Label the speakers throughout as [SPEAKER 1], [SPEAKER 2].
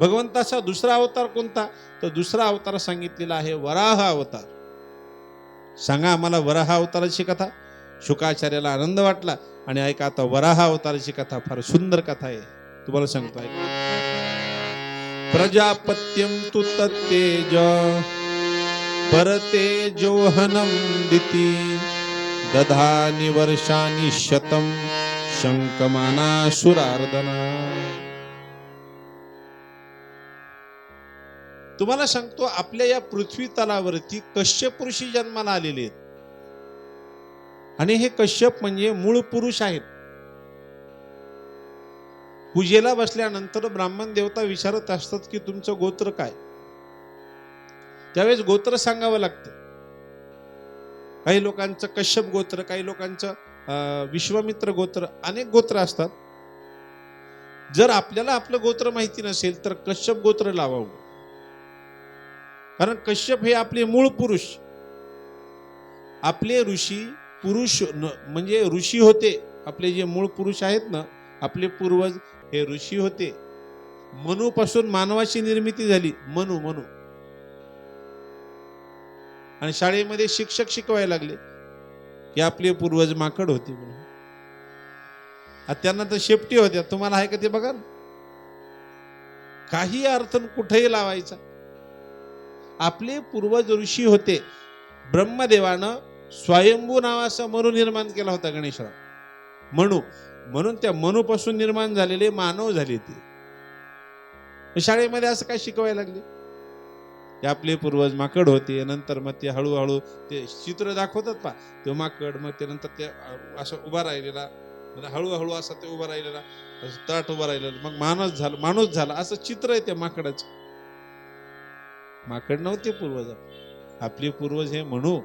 [SPEAKER 1] भगवंताचा दुसरा अवतार कोणता? तर दुसरा अवतार सांगितलेला आहे वराह अवतार. सांगा आम्हाला वराह अवताराची कथा. शुकाचार्याला आनंद वाटला. आणि ऐका आता वराह अवताराची कथा फार सुंदर कथा आहे. तुम्हाला सांगतो ऐका. प्रजापत्यम तु तत्तेज परते जोहनम दिती दधानी वर्षानी शतम शंकमाना सुरार्दना तुम्हाला सांगतो आपल्या या पृथ्वी तलावरती कश्यप ऋषी जन्माला आलेले आहेत. आणि हे कश्यप म्हणजे मूळ पुरुष आहेत. पूजेला बसल्यानंतर ब्राह्मण देवता विचारत असतात की तुमचं गोत्र काय? त्यावेळेस गोत्र सांगावं लागतं. काही लोकांचं कश्यप गोत्र काही लोकांचं विश्वामित्र गोत्र अनेक गोत्र असतात. जर आपल्याला आपलं गोत्र माहिती नसेल तर कश्यप गोत्र लावावं. कारण कश्यप हे आपले मूळ पुरुष. आपले ऋषी पुरुष न- म्हणजे ऋषी होते. आपले जे मूळ पुरुष आहेत ना आपले पूर्वज हे ऋषी होते. मनूपासून मानवाची निर्मिती झाली. मनू मनू. आणि शाळेमध्ये शिक्षक शिकवायला लागले. की आपले पूर्वज माकड होते म्हणून. त्यांना तर शेपटी होत्या. तुम्हाला आहे का ते बघा काही अर्थ कुठेही लावायचा. आपले पूर्वज ऋषी होते. ब्रह्मदेवानं स्वयंभू नावाचा मनु निर्माण केला होता गणेशराव म्हणू म्हणून त्या मनूपासून निर्माण झालेले मानव झाले ते. शाळेमध्ये असं काय शिकवायला लागले? ते आपले पूर्वज माकड होते नंतर मग ते हळूहळू ते चित्र दाखवतात पा ते माकड मग ते नंतर ते असं उभा राहिलेला म्हणजे हळूहळू असं ते उभा राहिलेला असं ताट उभा राहिलेला मग माणूस झाला माणूस झाला असं चित्र आहे त्या माकडाचं. माकड नव्हते पूर्वज. आपले पूर्वज हे म्हणू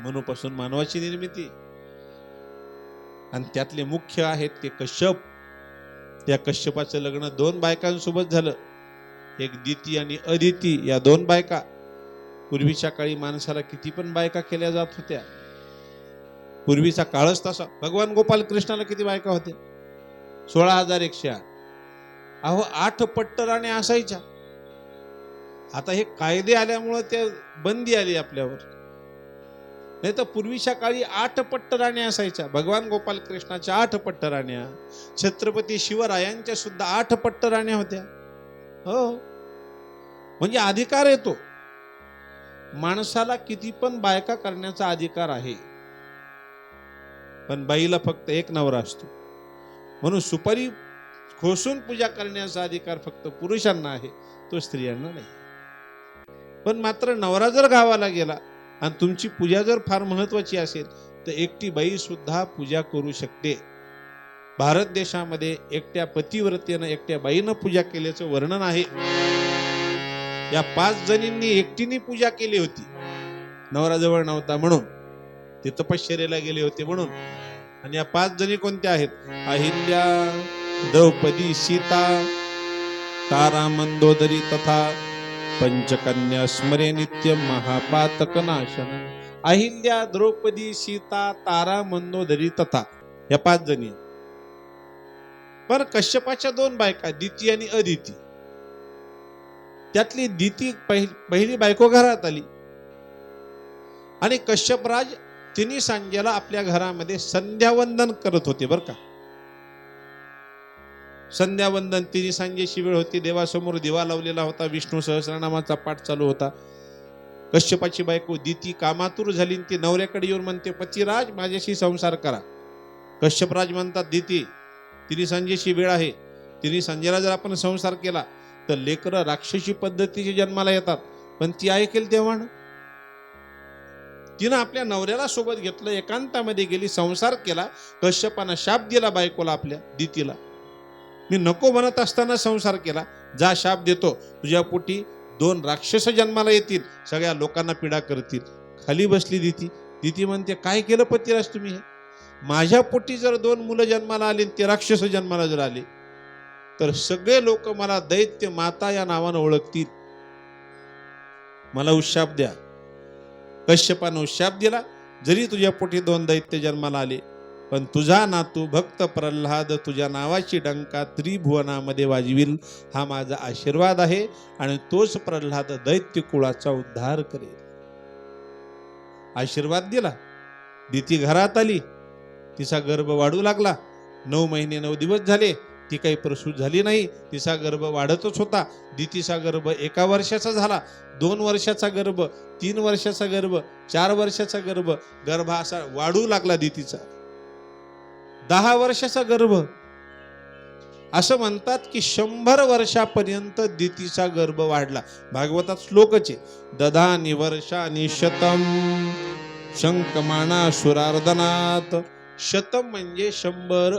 [SPEAKER 1] मनूपासून मानवाची निर्मिती. आणि त्यातले मुख्य आहेत ते कश्यप. त्या कश्यपाचं लग्न दोन बायकांसोबत झालं. एक दिती आणि अदिती या दोन बायका. पूर्वीच्या काळी माणसाला किती पण बायका केल्या जात होत्या. पूर्वीचा काळच तसा. भगवान गोपाल कृष्णाला किती बायका होत्या? सोळा हजार एकशे आठ. अहो आठ पट्टराणे असायच्या. आता हे कायदे आल्यामुळं ते बंदी आली आपल्यावर. नाही तर पूर्वीच्या काळी आठ पट्ट राण्या असायच्या. भगवान गोपाल कृष्णाच्या आठ पट्ट राण्या छत्रपती शिवरायांच्या सुद्धा आठ पट्ट राण्या होत्या. हो. म्हणजे अधिकार येतो. माणसाला किती पण बायका करण्याचा अधिकार आहे. पण बाईला फक्त एक नवरा असतो. म्हणून सुपारी खोसून पूजा करण्याचा अधिकार फक्त पुरुषांना आहे तो स्त्रियांना नाही. पण मात्र नवरा जर गावाला गेला आणि तुमची पूजा जर फार महत्वाची असेल तर एकटी बाई सुद्धा पूजा करू शकते. भारत देशामध्ये एकट्या पतिव्रतेनं एकट्या बाईनं पूजा केल्याचं वर्णन आहे. या पाच जणींनी एकटीने पूजा केली होती. नवरा जवळ नव्हता म्हणून. ते तपश्चर्याला गेले होते म्हणून. आणि या पाच जणी कोणत्या आहेत? अहिल्या द्रौपदी सीता तारा मंदोदरी तथा पंचकन्या स्मरे नित्य महापातक नाशन अहिल्या द्रौपदी सीता तारा मंदोदरी तथा या पाच जणी पण कश्यपाच्या दोन बायका दिती आणि अदिती त्यातली दिती पहिली पहिली बायको घरात आली. आणि कश्यपराज तिन्ही सांजेला आपल्या घरामध्ये संध्यावंदन करत होते बर का. संध्यावंदन तिन्ही सांजेची वेळ होती. देवासमोर दिवा लावलेला होता. विष्णू सहस्रनामाचा पाठ चालू होता. कश्यपाची बायको दिती कामातूर झाली आणि ती नवऱ्याकडे येऊन म्हणते पतिराज माझ्याशी संसार करा. कश्यपराज म्हणतात दिती तिन्ही संजेची वेळ आहे. तिने संजयला जर आपण संसार केला तर लेकरं राक्षसी पद्धतीचे जन्माला येतात. पण ती ऐकेल तेव्हा तिनं आपल्या नवऱ्याला सोबत घेतलं. एकांतामध्ये गेली संसार केला. कश्यपानं शाप दिला बायकोला आपल्या दितीला. मी नको म्हणत असताना संसार केला. जा शाप देतो. तुझ्या पोटी दोन राक्षस जन्माला येतील. सगळ्या लोकांना पीडा करतील. खाली बसली दिती. दिती म्हणते काय केलं पतिराज तुम्ही हे? माझ्या पोटी जर दोन मुलं जन्माला आली ते राक्षस जन्माला जर आले तर सगळे लोक मला दैत्य माता या नावानं ओळखतील. मला उशाप द्या. कश्यपानं उशाप दिला. जरी तुझ्या पोटी दोन दैत्य जन्माला आले पण तुझा नातू भक्त प्रल्हाद तुझ्या नावाची डंका त्रिभुवनामध्ये वाजविल हा माझा आशीर्वाद आहे आणि तोच प्रल्हाद दैत्य कुळाचा उद्धार करेल. आशीर्वाद दिला. दिती घरात आली. तिचा गर्भ वाढू लागला. नऊ महिने नऊ दिवस झाले. ती काही प्रसूत झाली नाही. तिचा गर्भ वाढतच होता. दितीचा गर्भ एका वर्षाचा झाला. दोन वर्षाचा गर्भ तीन वर्षाचा गर्भ चार वर्षाचा गर्भ गर्भ असा वाढू लागला दितीचा. दहा वर्षाचा गर्भ. असं म्हणतात की शंभर वर्षापर्यंत दितीचा गर्भ वाढला. भागवतात श्लोकच आहे दधा निवर्षा निशतम शंकमाना सुरार्दनात. शतम म्हणजे शंभर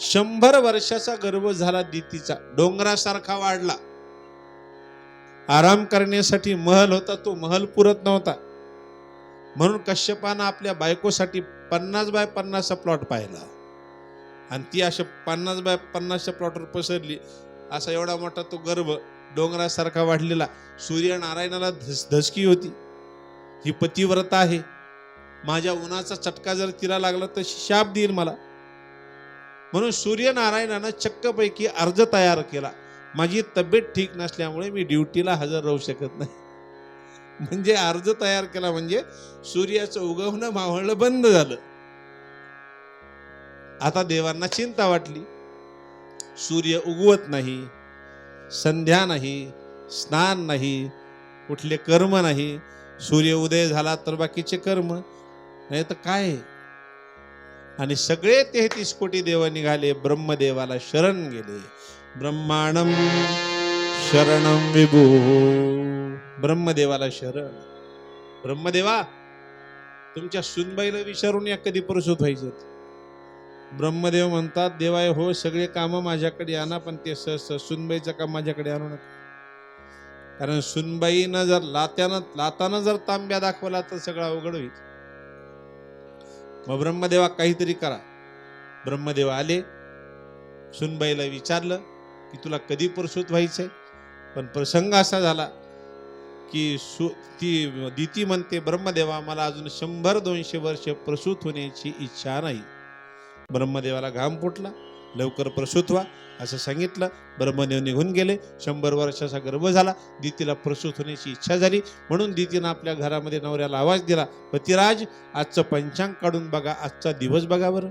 [SPEAKER 1] शंभर वर्षाचा गर्भ झाला दितीचा डोंगरासारखा वाढला. आराम करण्यासाठी महल होता तो महल पुरत नव्हता. म्हणून कश्यपानं आपल्या बायकोसाठी पन्नास बाय पन्नासचा प्लॉट पाहिला. आणि ती अशा पन्नास बाय पन्नासच्या प्लॉटवर पसरली. असा एवढा मोठा तो गर्भ डोंगरासारखा वाढलेला. सूर्यनारायणाला धस धसकी होती. ही पतिव्रता आहे. माझ्या उन्हाचा चटका जर तिला लागला तर शाप देईल मला. म्हणून सूर्यनारायणानं चक्कपैकी अर्ज तयार केला. माझी तब्येत ठीक नसल्यामुळे मी ड्युटीला हजर राहू शकत नाही. म्हणजे अर्ज तयार केला म्हणजे सूर्याचं उगवणं मावळणं बंद झालं. आता देवांना चिंता वाटली. सूर्य उगवत नाही संध्या नाही स्नान नाही कुठले कर्म नाही. सूर्य उदय झाला तर बाकीचे कर्म. नाही तर काय? आहे? आणि सगळे तेहतीस कोटी देव निघाले ब्रह्मदेवाला शरण गेले. ब्रह्मांडम शरण विभू. ब्रह्मदेवाला शरण. ब्रह्मदेवा तुमच्या सुनबाईला विचारून या कधी प्रसूत व्हायचं ब्रह्मदेव म्हणतात देवाय हो सगळे कामं माझ्याकडे आणा पण ते सहज स- सुनबाईचं काम माझ्याकडे आणू नका. कारण सुनबाईनं जर लात्यानं लातानं जर तांब्या दाखवला तर सगळं अवघड होईल. मग ब्रह्मदेवा काहीतरी करा. ब्रह्मदेव आले. सुनबाईला विचारलं की तुला कधी प्रसूत व्हायचंय पण प्रसंग असा झाला की सु ती दिती म्हणते ब्रह्मदेवा मला अजून शंभर दोनशे वर्ष प्रसूत होण्याची इच्छा नाही. ब्रह्मदेवाला घाम फुटला लवकर प्रसूत व्हा असं सांगितलं. ब्रह्मदेव निघून गेले. शंभर वर्षाचा गर्भ झाला. दितीला प्रसूत होण्याची इच्छा झाली. म्हणून दितीनं आपल्या घरामध्ये नवऱ्याला आवाज दिला पतिराज आजचं पंचांग काढून बघा. आजचा दिवस बघा बरं.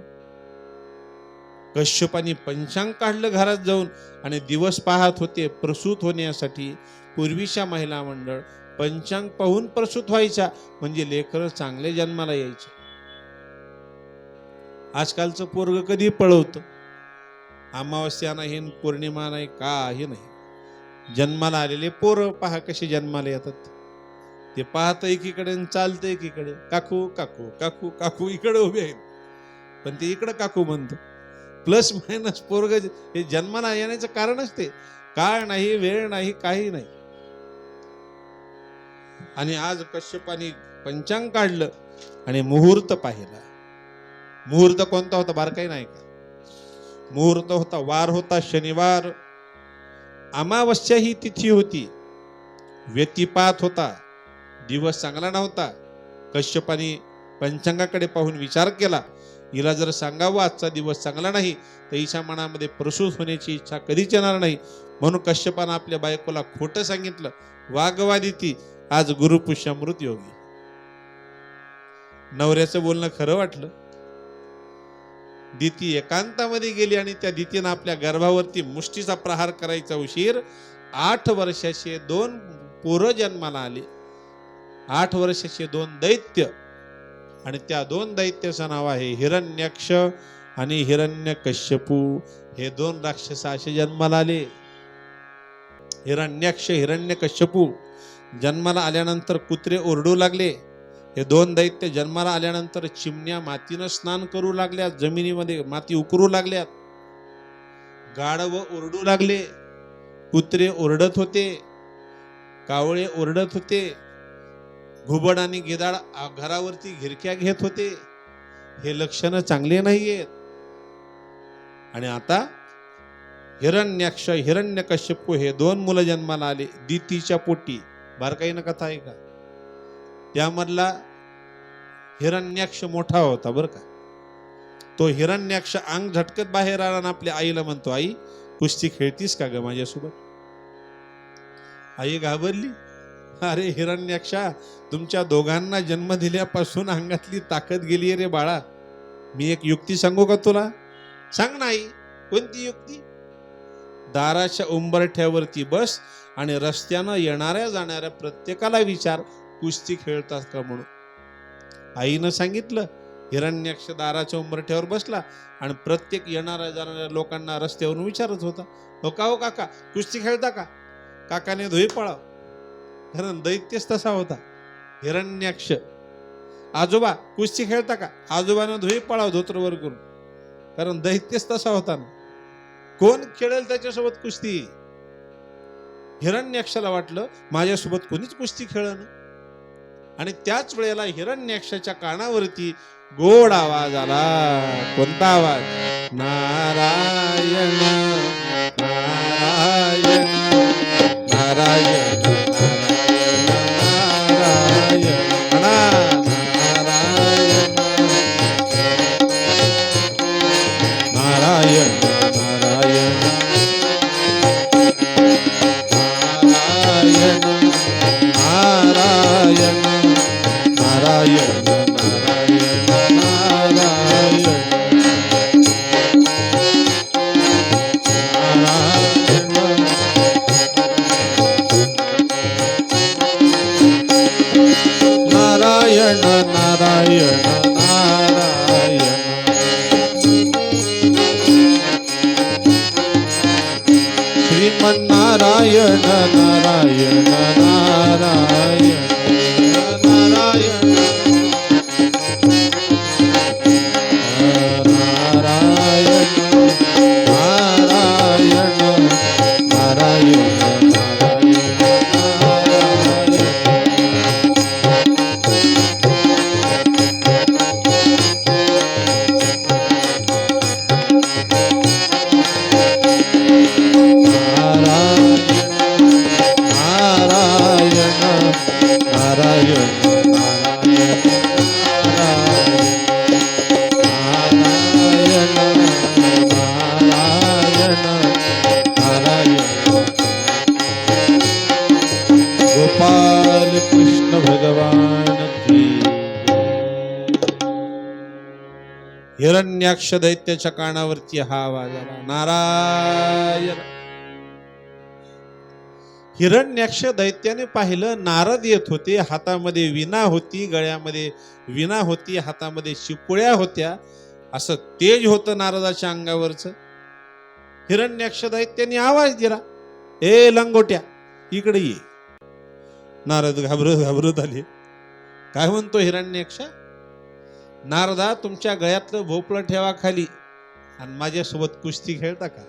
[SPEAKER 1] कश्यपानी पंचांग काढलं घरात जाऊन आणि दिवस पाहत होते प्रसूत होण्यासाठी. पूर्वीच्या महिला मंडळ पंचांग पाहून प्रसूत व्हायच्या म्हणजे लेकर चांगले जन्माला यायचे. आजकालचं पोरग कधी पळवतं? अमावस्या नाही पौर्णिमा नाही काही नाही. जन्माला आलेले पोरं पहा कसे जन्माला येतात. ते पाहतं एकीकडे चालतं एकीकडे. काकू काकू काकू काकू इकडे उभे आहेत. पण ते इकडं काकू म्हणतं. प्लस मायनस पोरग हे जन्माला येण्याचं कारणच ते. काळ नाही वेळ नाही काही नाही. आणि आज कश्यपाने पंचांग काढलं आणि मुहूर्त पाहिला. मुहूर्त कोणता होता बारकाई नाही का मुहूर्त होता वार होता शनिवार. अमावस्या ही तिथी होती. व्यतिपात होता. दिवस चांगला नव्हता. कश्यपाने पंचांगाकडे पाहून विचार केला. हिला जर सांगावं आजचा दिवस चांगला नाही तर हिच्या मनामध्ये प्रसूत होण्याची इच्छा कधीच येणार नाही. म्हणून कश्यपानं आपल्या बायकोला खोटं सांगितलं. वागवादी ती आज गुरुपुष्यामृत योगी. नवऱ्याचं बोलणं खरं वाटलं. दिती एकांतामध्ये गेली आणि त्या दितीनं आपल्या गर्भावरती मुष्टीचा प्रहार करायचा उशीर. आठ वर्षाचे दोन पोरं जन्माला आले. आठ वर्षाचे दोन दैत्य. आणि त्या दोन दैत्याचं नाव आहे हिरण्यक्ष आणि हिरण्यकश्यपू. हे दोन राक्षस असे जन्माला आले. हिरण्यक्ष हिरण्यकश्यपू. जन्माला आल्यानंतर कुत्रे ओरडू लागले. हे दोन दैत्य जन्माला आल्यानंतर चिमण्या मातीनं स्नान करू लागल्या जमिनीमध्ये माती उकरू लागल्यात. गाढव ओरडू लागले. कुत्रे ओरडत होते कावळे ओरडत होते. घुबड आणि गिदाड आ- घरावरती घिरक्या घेत होते. हे लक्षणं चांगले नाहीयेत. आणि आता हिरण्याक्ष हिरण्यकश्यपू हे दोन मुलं जन्माला आले दितीच्या पोटी. बारकाईनं कथा आहे का? त्यामधला हिरण्याक्ष मोठा होता बरं का. तो हिरण्याक्ष अंग झटकत बाहेर आला आणि आपल्या आईला म्हणतो आई कुस्ती खेळतीस का ग माझ्यासोबत? आई घाबरली. अरे हिरण्याक्षा तुमच्या दोघांना जन्म दिल्यापासून अंगातली ताकद गेली रे बाळा. मी एक युक्ती सांगू का तुला? सांग ना आई कोणती युक्ती? दाराच्या उंबरठ्यावरती बस आणि रस्त्यानं येणाऱ्या जाणाऱ्या प्रत्येकाला विचार कुस्ती खेळतात का म्हणून? आईनं सांगितलं हिरण्याक्ष दाराच्या उंबरठ्यावर बसला आणि प्रत्येक येणाऱ्या जाणाऱ्या लोकांना रस्त्यावरून विचारत होता हो का हो काका कुस्ती खेळता का? काकाने धुई पळाव. कारण दैत्यच तसा होता. हिरण्याक्ष आजोबा कुस्ती खेळता का? आजोबानं धुई पळाव धोत्रवर करून. कारण दैत्यच तसा होता ना. कोण खेळेल त्याच्यासोबत कुस्ती? हिरण्याक्षाला वाटलं माझ्यासोबत कोणीच कुस्ती खेळन आणि त्याच वेळेला हिरण्याक्षाच्या कानावरती गोड आवाज आला. कोणता आवाज? नारायण नारायण नारायण. हिरण्याक्ष दैत्याच्या कानावरती हा आवाज आला. नारायण. हिरण्याक्ष दैत्याने पाहिलं नारद येत होते. हातामध्ये विना होती गळ्यामध्ये विना होती हातामध्ये शिपुळ्या होत्या. असं तेज होतं नारदाच्या अंगावरच. हिरण्याक्ष दैत्याने आवाज दिला ए लंगोट्या इकडे ये. नारद घाबरत घाबरत आले. काय म्हणतो हिरण्याक्ष? नारदा तुमच्या गळ्यातलं भोपळं ठेवा खाली. आणि माझ्यासोबत कुस्ती खेळता का?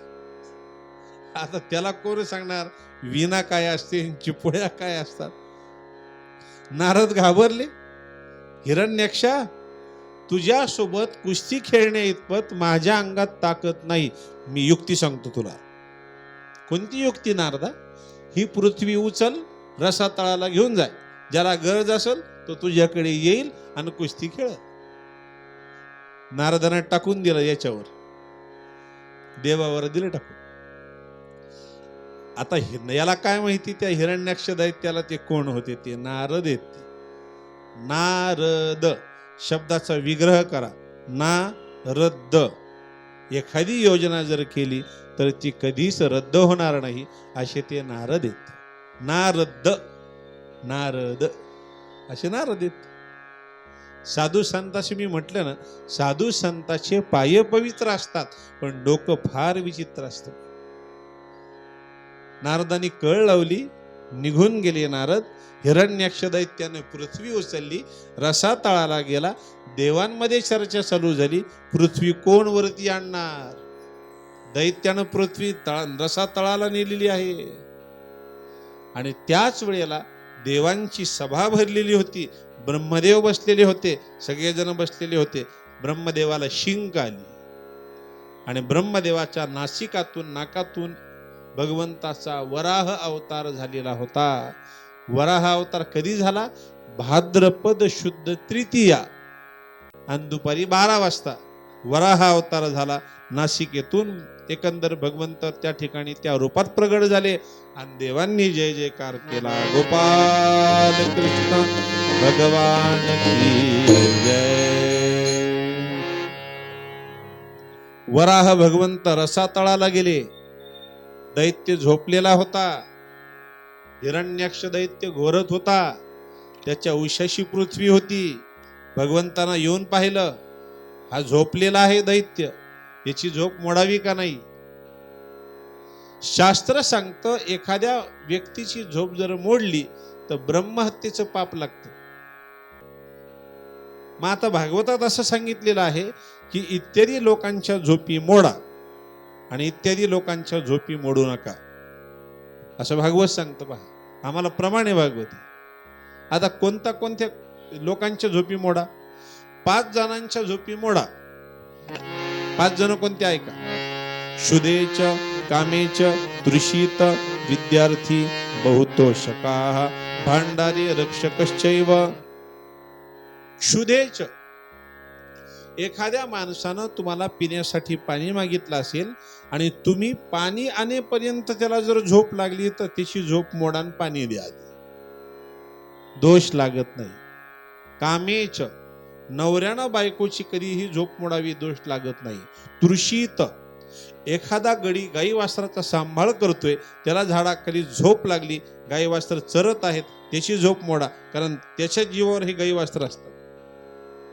[SPEAKER 1] आता त्याला कोण सांगणार? विना काय असते चिपुळ्या काय असतात? नारद घाबरले. हिरण्यक्षा तुझ्यासोबत कुस्ती खेळण्या इतपत माझ्या अंगात ताकद नाही. मी युक्ती सांगतो तुला. कोणती युक्ती नारदा? ही पृथ्वी उचल रसा तळाला घेऊन जाय. ज्याला गरज असेल तो तुझ्याकडे येईल आणि कुस्ती खेळ. नारदाने टाकून दिलं याच्यावर. देवावर दिलं टाकून. आता हिर- याला काय माहिती? त्या हिरण्याक्ष दैत्याला ते कोण होते? ते नारद आहेत. नारद शब्दाचा विग्रह करा. ना रद्द एखादी योजना जर केली तर ती कधीच रद्द होणार नाही असे ते नारद आहेत. नारद. नारद. असे नारद आहेत. साधू संताशी मी म्हटलं ना साधू संताचे पाय पवित्र असतात पण डोकं फार विचित्र असतं. नारदानी कळ लावली निघून गेले नारद हिरण्याक्ष दैत्याने पृथ्वी उचलली रसा तळाला गेला देवांमध्ये चर्चा चालू झाली पृथ्वी कोण वरती आणणार? दैत्यानं पृथ्वी तळा रसा तळाला नेलेली आहे. आणि त्याच वेळेला देवांची सभा भरलेली होती ब्रह्मदेव बसलेले होते सगळेजण बसलेले होते. ब्रह्मदेवाला शिंक आली. आणि ब्रह्मदेवाच्या नासिकातून नाकातून भगवंताचा वराह अवतार झालेला होता. वराह अवतार कधी झाला? भाद्रपद शुद्ध तृतीया. आणि दुपारी बारा वाजता. वराहा अवतार झाला. नाशिकेतून एकंदर भगवंत त्या ठिकाणी त्या रूपात प्रगट झाले. आणि देवांनी जय जयकार केला. गोपाल कृष्ण भगवान की जय. वराह भगवंत रसातळाला गेले. दैत्य झोपलेला होता. हिरण्याक्ष दैत्य घोरत होता. त्याच्या उशाशी पृथ्वी होती. भगवंतांना येऊन पाहिलं. हा झोपलेला आहे दैत्य. याची झोप मोडावी का नाही? शास्त्र सांगतं एखाद्या व्यक्तीची झोप जर मोडली तर ब्रह्महत्येचं पाप लागतं. मग आता भागवतात असं सांगितलेलं आहे की इत्यादी लोकांच्या झोपी मोडा आणि इत्यादी लोकांच्या झोपी मोडू नका. असं भागवत सांगतं पहा. आम्हाला प्रमाणे भागवत. आता कोणता कोणत्या लोकांच्या झोपी मोडा? पाच जणांच्या झोपी मोडा. पाच जण कोणते ऐका शुदेच कामेच तृषित विद्यार्थी बहुतोषका भांडारी रक्षकश्चैव. शुदेच एखाद्या माणसानं तुम्हाला पिण्यासाठी पाणी मागितलं असेल आणि तुम्ही पाणी आणेपर्यंत त्याला जर झोप लागली तर त्याची झोप मोडान पाणी द्या. दोष लागत नाही. कामेच नवऱ्यानं बायकोची कधीही झोप मोडावी दोष लागत नाही. तुळशीत एखादा गडी गाई वासराचा सांभाळ करतोय त्याला झाडाखाली झोप लागली गाई वास्त्र चरत आहेत त्याची झोप मोडा कारण त्याच्या जीवावर हे गाई वास्त्र असतात.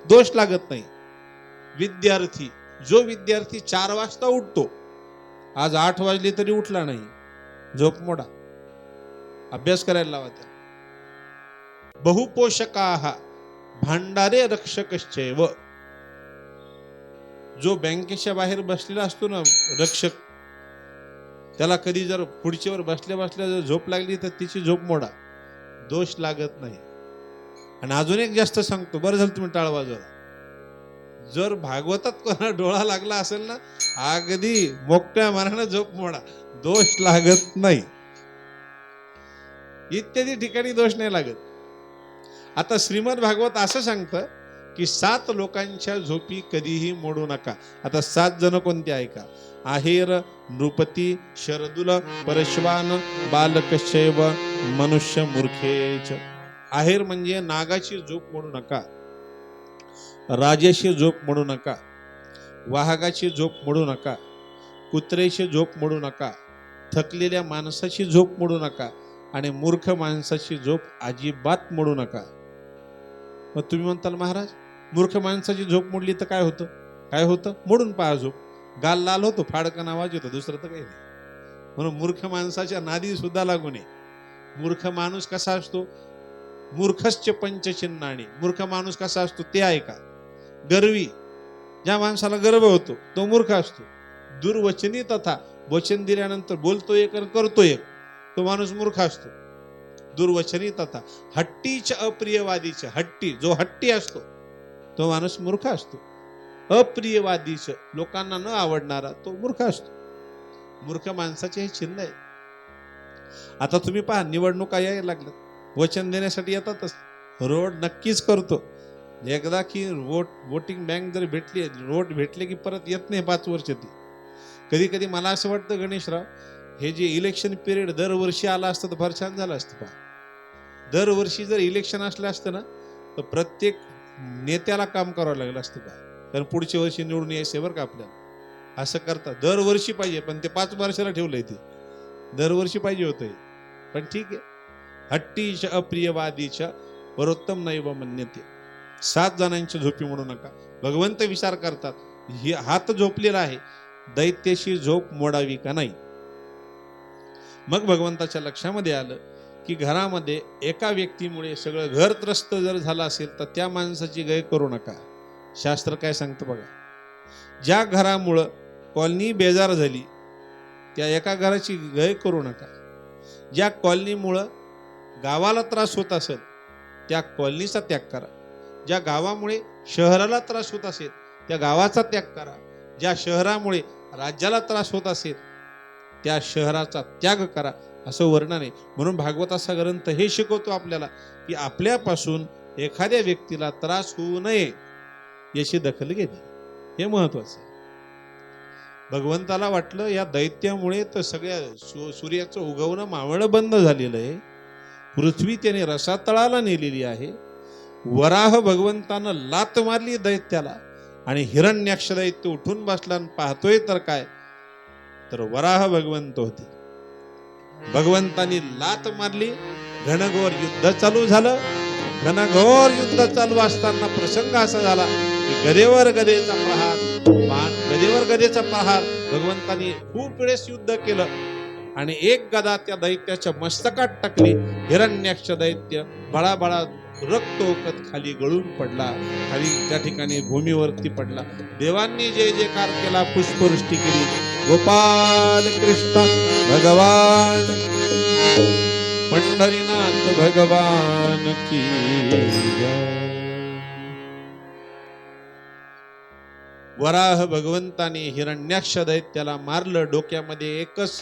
[SPEAKER 1] दोष लागत नाही. विद्यार्थी जो विद्यार्थी चार वाजता उठतो आज आठ वाजले तरी उठला नाही झोप मोडा. अभ्यास करायला लावा त्या बहुपोषक आहार भांडारे रक्षकश्चैव जो बँकेच्या बाहेर बसलेला असतो ना रक्षक त्याला कधी जर पुढच्यावर बसल्या बसल्या जर झोप लागली तर तिची झोप मोडा. दोष लागत नाही. आणि अजून एक जास्त सांगतो बरं झालं तुम्ही टाळ वाजवला जर भागवतात कोणा डोळा लागला असेल ना अगदी मोकट्या मनानं झोप मोडा. दोष लागत नाही. इत्यादी ठिकाणी दोष नाही लागत. आता श्रीमद भागवत असं सांगतं की सात लोकांच्या झोपी कधीही मोडू नका. आता सात जण कोणते ऐका आहेर नृपती शरदुल परश्वान बालकशैव मनुष्य मूर्खेच. आहेर म्हणजे नागाची झोप मोडू नका. राजाशी झोप मोडू नका. वाहगाची झोप मोडू नका. कुत्र्याची झोप मोडू नका. थकलेल्या माणसाची झोप मोडू नका. आणि मूर्ख माणसाची झोप अजिबात मोडू नका. मग तुम्ही म्हणताल महाराज मूर्ख माणसाची झोप मोडली तर काय होतं? काय होतं? मोडून पहा झोप. गाल लाल होतो फाडकन आवाज येतो दुसरं तर काही नाही. म्हणून मूर्ख माणसाच्या नादी सुद्धा लागू नये. मूर्ख माणूस कसा असतो? मूर्खश्च पंचचिन्हाणी मूर्ख माणूस कसा असतो? ते ऐका. गर्वी ज्या माणसाला गर्व होतो तो मूर्ख असतो. दुर्वचनी तथा वचन दिल्यानंतर बोलतो एक आणि करतो एक. तो माणूस मूर्ख असतो. दुर्वचनी तथा हट्टीच्या अप्रियवादीच्या हट्टी जो हट्टी असतो तो माणूस मूर्ख असतो. अप्रियवादीच लोकांना न आवडणारा तो मूर्ख असतो. मूर्ख माणसाचे हे चिन्ह आहे. आता तुम्ही पहा निवडणुका यायला लागल्यात. वचन देण्यासाठी येतातच. रोड नक्कीच करतो. एकदा की वोट वोटिंग बँक जर भेटली रोड भेटले की परत येत नाही पाच वर्ष ती. कधी कधी मला असं वाटतं गणेशराव हे जे इलेक्शन पिरियड दरवर्षी आला असतं तर फार छान झालं असतं पहा. दरवर्षी जर इलेक्शन असलं असतं ना तर प्रत्येक नेत्याला काम करावं लागलं असतं का कारण पुढच्या वर्षी निवडून यायचे बरं का आपल्याला. असं करता. दरवर्षी पाहिजे पण ते पाच वर्षाला ठेवलंय ते. दरवर्षी पाहिजे होतं पण ठीक आहे. हट्टीच अप्रियवादीच्या परोत्तम नैव मन्यते. सात जणांची झोपी म्हणू नका. भगवंत विचार करतात ही हात झोपलेला आहे. दैत्याशी झोप मोडावी का नाही? मग भगवंताच्या लक्षामध्ये आलं की घरामध्ये एका व्यक्तीमुळे सगळं घर त्रस्त जर झालं असेल तर त्या माणसाची गय करू नका. शास्त्र काय सांगतं बघा? ज्या घरामुळं कॉलनी बेजार झाली त्या एका घराची गय करू नका. ज्या कॉलनीमुळं गावाला त्रास होत असेल त्या कॉलनीचा त्याग करा. ज्या गावामुळे शहराला त्रास होत असेल त्या गावाचा त्याग करा. ज्या शहरामुळे राज्याला त्रास होत असेल त्या शहराचा त्याग करा. असं वर्णन आहे. म्हणून भागवताचा ग्रंथ हे शिकवतो आपल्याला की आपल्यापासून एखाद्या व्यक्तीला त्रास होऊ नये याची दखल घेणे. हे महत्वाचं आहे. भगवंताला वाटलं या दैत्यामुळे तर सगळ्या सु- सूर्याचं उगवणं मावळं बंद झालेलं आहे. पृथ्वी त्याने रसातळाला नेलेली आहे. वराह भगवंतानं लात मारली दैत्याला आणि हिरण्याक्ष दैत्य उठून बसला आणि पाहतोय तर काय? तर वराह भगवंत होते. भगवंतानी लात मारली. घनघोर युद्ध चालू झालं. घनघोर युद्ध चालू असताना प्रसंग असा झाला की गदेवर गदेचा प्रहार बाण गदेवर गदेचा प्रहार भगवंतानी खूप वेळेस युद्ध केलं. आणि एक गदा त्या दैत्याच्या मस्तकात टाकली. हिरण्याक्ष दैत्य बळाबळा रक्त ओकत खाली गळून पडला. खाली त्या ठिकाणी भूमीवरती पडला. देवांनी जय कार केला पुष्पवृष्टी केली. गोपाल कृष्ण भगवान. पंढरीनाथ भगवान की वराह भगवंताने हिरण्याक्ष दैत्याला मारलं डोक्यामध्ये एकच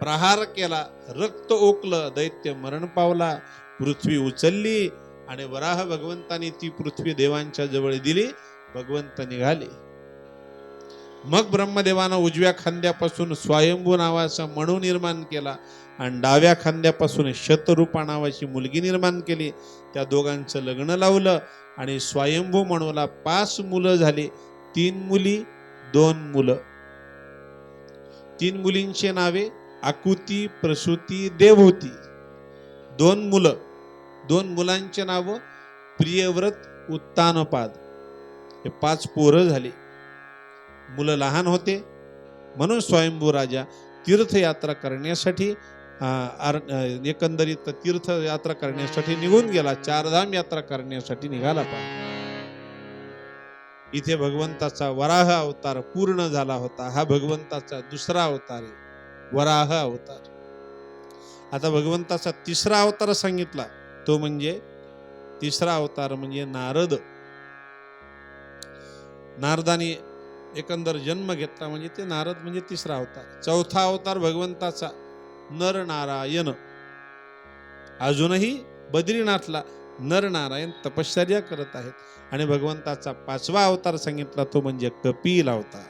[SPEAKER 1] प्रहार केला. रक्त ओकलं दैत्य मरण पावला. पृथ्वी उचलली आणि वराह भगवंताने ती पृथ्वी देवांच्या जवळ दिली भगवंत निघाले. मग ब्रह्मदेवानं उजव्या खांद्यापासून स्वयंभू नावाचा मणू निर्माण केला आणि डाव्या खांद्यापासून शतरूपा नावाची मुलगी निर्माण केली. त्या दोघांचं लग्न लावलं आणि स्वयंभू मणूला पाच मुलं झाली. तीन मुली दोन मुलं. तीन मुलींचे नावे आकुती प्रसूती देवहूती. दोन मुलं. दोन मुलांचे नाव प्रियव्रत उत्तानपाद. हे पाच पोरं झाली. मुलं लहान होते. म्हणून स्वयंभू राजा तीर्थयात्रा करण्यासाठी आर- एकंदरीत तीर्थयात्रा करण्यासाठी निघून गेला. चारधाम यात्रा करण्यासाठी निघाला पा इथे भगवंताचा वराह अवतार पूर्ण झाला होता. हा भगवंताचा दुसरा अवतार आहे. वराह अवतार. आता भगवंताचा तिसरा अवतार सांगितला. तो म्हणजे तिसरा अवतार म्हणजे नारद. नारदाने एकंदर जन्म घेतला म्हणजे ते नारद म्हणजे तिसरा अवतार. चौथा अवतार भगवंताचा नर नारायण अजूनही बद्रीनाथला नर नारायण तपश्चर्या करत आहेत. आणि भगवंताचा पाचवा अवतार सांगितला तो म्हणजे कपिल अवतार.